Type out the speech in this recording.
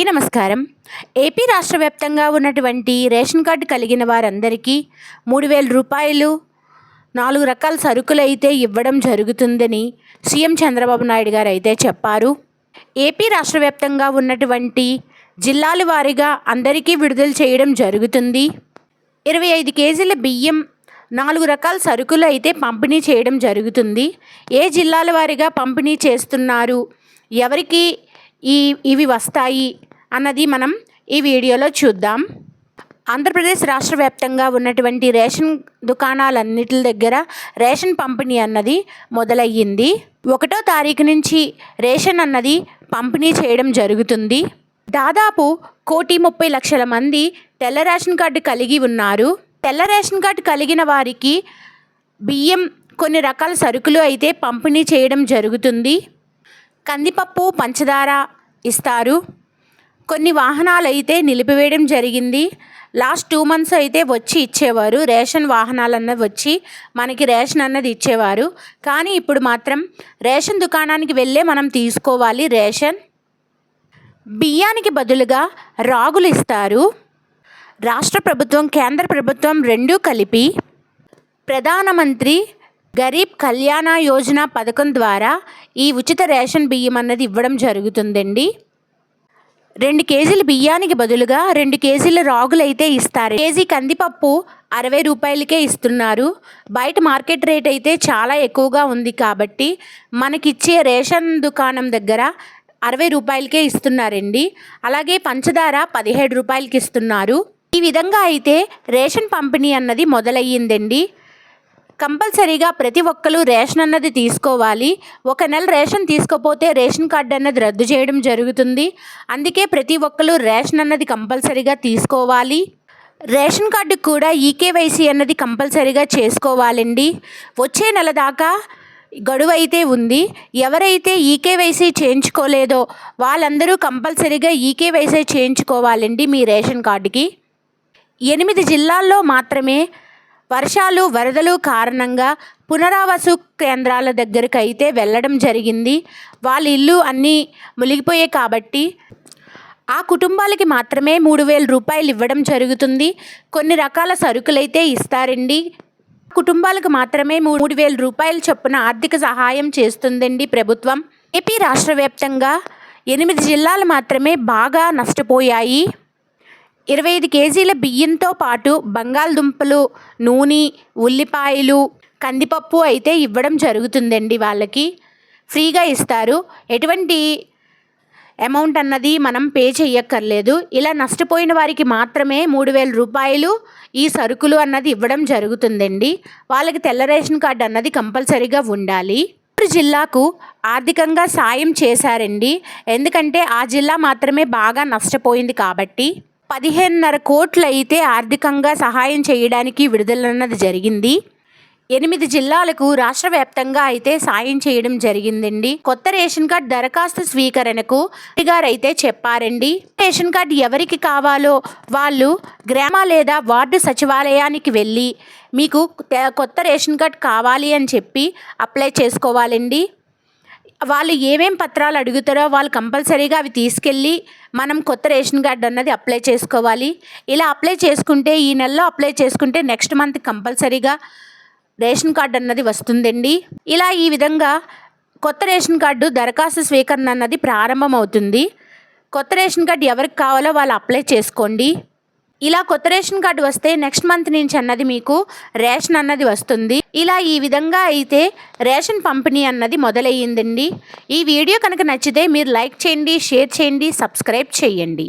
అందరికీ నమస్కారం. ఏపీ రాష్ట్ర వ్యాప్తంగా ఉన్నటువంటి రేషన్ కార్డు కలిగిన వారందరికీ మూడు వేల రూపాయలు నాలుగు రకాల సరుకులు అయితే ఇవ్వడం జరుగుతుందని సీఎం చంద్రబాబు నాయుడు గారు అయితే చెప్పారు. ఏపీ రాష్ట్ర వ్యాప్తంగా ఉన్నటువంటి జిల్లాల వారీగా అందరికీ విడుదల చేయడం జరుగుతుంది. ఇరవై ఐదు కేజీల బియ్యం నాలుగు రకాల సరుకులు అయితే పంపిణీ చేయడం జరుగుతుంది. ఏ జిల్లాల వారీగా పంపిణీ చేస్తున్నారు? ఎవరికి ఈ ఇవి వస్తాయి? అన్నది మనం ఈ వీడియోలో చూద్దాం. ఆంధ్రప్రదేశ్ రాష్ట్ర వ్యాప్తంగా ఉన్నటువంటి రేషన్ దుకాణాలన్నిటి దగ్గర రేషన్ పంపిణీ అన్నది మొదలయ్యింది. ఒకటో తారీఖు నుంచి రేషన్ అన్నది పంపిణీ చేయడం జరుగుతుంది. దాదాపు కోటి ముప్పై లక్షల మంది తెల్ల రేషన్ కార్డు కలిగి ఉన్నారు. తెల్ల రేషన్ కార్డు కలిగిన వారికి బియ్యం కొన్ని రకాల సరుకులు అయితే పంపిణీ చేయడం జరుగుతుంది. కందిపప్పు పంచదార ఇస్తారు. కొన్ని వాహనాలు అయితే నిలిపివేయడం జరిగింది. లాస్ట్ టూ మంత్స్ అయితే వచ్చి ఇచ్చేవారు. రేషన్ వాహనాలు అన్నది వచ్చి మనకి రేషన్ అన్నది ఇచ్చేవారు. కానీ ఇప్పుడు మాత్రం రేషన్ దుకాణానికి వెళ్ళే మనం తీసుకోవాలి రేషన్. బియ్యానికి బదులుగా రాగులు ఇస్తారు. రాష్ట్ర ప్రభుత్వం కేంద్ర ప్రభుత్వం రెండూ కలిపి ప్రధానమంత్రి గరీబ్ కళ్యాణ యోజన పథకం ద్వారా ఈ ఉచిత రేషన్ బియ్యం అన్నది ఇవ్వడం జరుగుతుందండి. రెండు కేజీల బియ్యానికి బదులుగా రెండు కేజీల రాగులైతే ఇస్తారు. కేజీ కందిపప్పు అరవై రూపాయలకే ఇస్తున్నారు. బయట మార్కెట్ రేట్ అయితే చాలా ఎక్కువగా ఉంది కాబట్టి మనకిచ్చే రేషన్ దుకాణం దగ్గర అరవై రూపాయలకే ఇస్తున్నారండి. అలాగే పంచదార పదిహేడు రూపాయలకి ఇస్తున్నారు ఈ విధంగా అయితే రేషన్ పంపిణీ అన్నది మొదలయ్యిందండి. కంపల్సరీగా ప్రతి ఒక్కరు రేషన్ అన్నది తీసుకోవాలి. ఒక నెల రేషన్ తీసుకోపోతే రేషన్ కార్డు అన్నది రద్దు చేయడం జరుగుతుంది. అందుకే ప్రతి ఒక్కరు రేషన్ అన్నది కంపల్సరీగా తీసుకోవాలి. రేషన్ కార్డు కూడా ఈకేవైసీ అన్నది కంపల్సరీగా చేసుకోవాలండి. వచ్చే నెల దాకా గడువు అయితే ఉంది. ఎవరైతే ఈకేవైసీ చేయించుకోలేదో వాళ్ళందరూ కంపల్సరీగా ఈకేవైసీ చేయించుకోవాలండి మీ రేషన్ కార్డుకి. ఎనిమిది జిల్లాల్లో మాత్రమే వర్షాలు వరదలు కారణంగా పునరావాసు కేంద్రాల దగ్గరికి అయితే వెళ్ళడం జరిగింది. వాళ్ళ ఇల్లు అన్నీ మునిగిపోయాయి కాబట్టి ఆ కుటుంబాలకి మాత్రమే మూడు వేల రూపాయలు ఇవ్వడం జరుగుతుంది. కొన్ని రకాల సరుకులైతే ఇస్తారండి. కుటుంబాలకు మాత్రమే మూడు వేల రూపాయల చొప్పున ఆర్థిక సహాయం చేస్తుందండి ప్రభుత్వం. ఏపీ రాష్ట్ర వ్యాప్తంగా ఎనిమిది జిల్లాలు మాత్రమే బాగా నష్టపోయాయి. ఇరవై ఐదు కేజీల బియ్యంతో పాటు బంగాళదుంపలు నూనె ఉల్లిపాయలు కందిపప్పు అయితే ఇవ్వడం జరుగుతుందండి వాళ్ళకి. ఫ్రీగా ఇస్తారు. ఎటువంటి అమౌంట్ అన్నది మనం పే చేయక్కర్లేదు ఇలా నష్టపోయిన వారికి మాత్రమే మూడు వేల రూపాయలు ఈ సరుకులు అన్నది ఇవ్వడం జరుగుతుందండి. వాళ్ళకి తెల్ల రేషన్ కార్డు అన్నది కంపల్సరీగా ఉండాలి. జిల్లాకు ఆర్థికంగా సాయం చేశారండి. ఎందుకంటే ఆ జిల్లా మాత్రమే బాగా నష్టపోయింది కాబట్టి. పదిహేనున్నర కోట్లు అయితే ఆర్థికంగా సహాయం చేయడానికి విడుదలన్నది జరిగింది. ఎనిమిది జిల్లాలకు రాష్ట్ర వ్యాప్తంగా అయితే సాయం చేయడం జరిగిందండి. కొత్త రేషన్ కార్డ్ దరఖాస్తు స్వీకరణకు గారైతే చెప్పారండి. రేషన్ కార్డు ఎవరికి కావాలో వాళ్ళు గ్రామ లేదా వార్డు సచివాలయానికి వెళ్ళి మీకు కొత్త రేషన్ కార్డ్ కావాలి అని చెప్పి అప్లై చేసుకోవాలండి. వాళ్ళు ఏమేం పత్రాలు అడుగుతారో వాళ్ళు కంపల్సరీగా అవి తీసుకెళ్ళి మనం కొత్త రేషన్ కార్డు అన్నది అప్లై చేసుకోవాలి. ఇలా అప్లై చేసుకుంటే ఈ నెలలో అప్లై చేసుకుంటే నెక్స్ట్ మంత్ కంపల్సరీగా రేషన్ కార్డు అన్నది వస్తుందండి. ఇలా ఈ విధంగా కొత్త రేషన్ కార్డు దరఖాస్తు స్వీకరణ అన్నది ప్రారంభమవుతుంది. కొత్త రేషన్ కార్డు ఎవరికి కావాలో వాళ్ళు అప్లై చేసుకోండి. ఇలా కొత్త రేషన్ కార్డు వస్తే నెక్స్ట్ మంత్ నుంచి అన్నది మీకు రేషన్ అన్నది వస్తుంది. ఇలా ఈ విధంగా అయితే రేషన్ పంపిణీ అన్నది మొదలయ్యిందండి. ఈ వీడియో కనుక నచ్చితే మీరు లైక్ చేయండి షేర్ చేయండి సబ్స్క్రైబ్ చేయండి.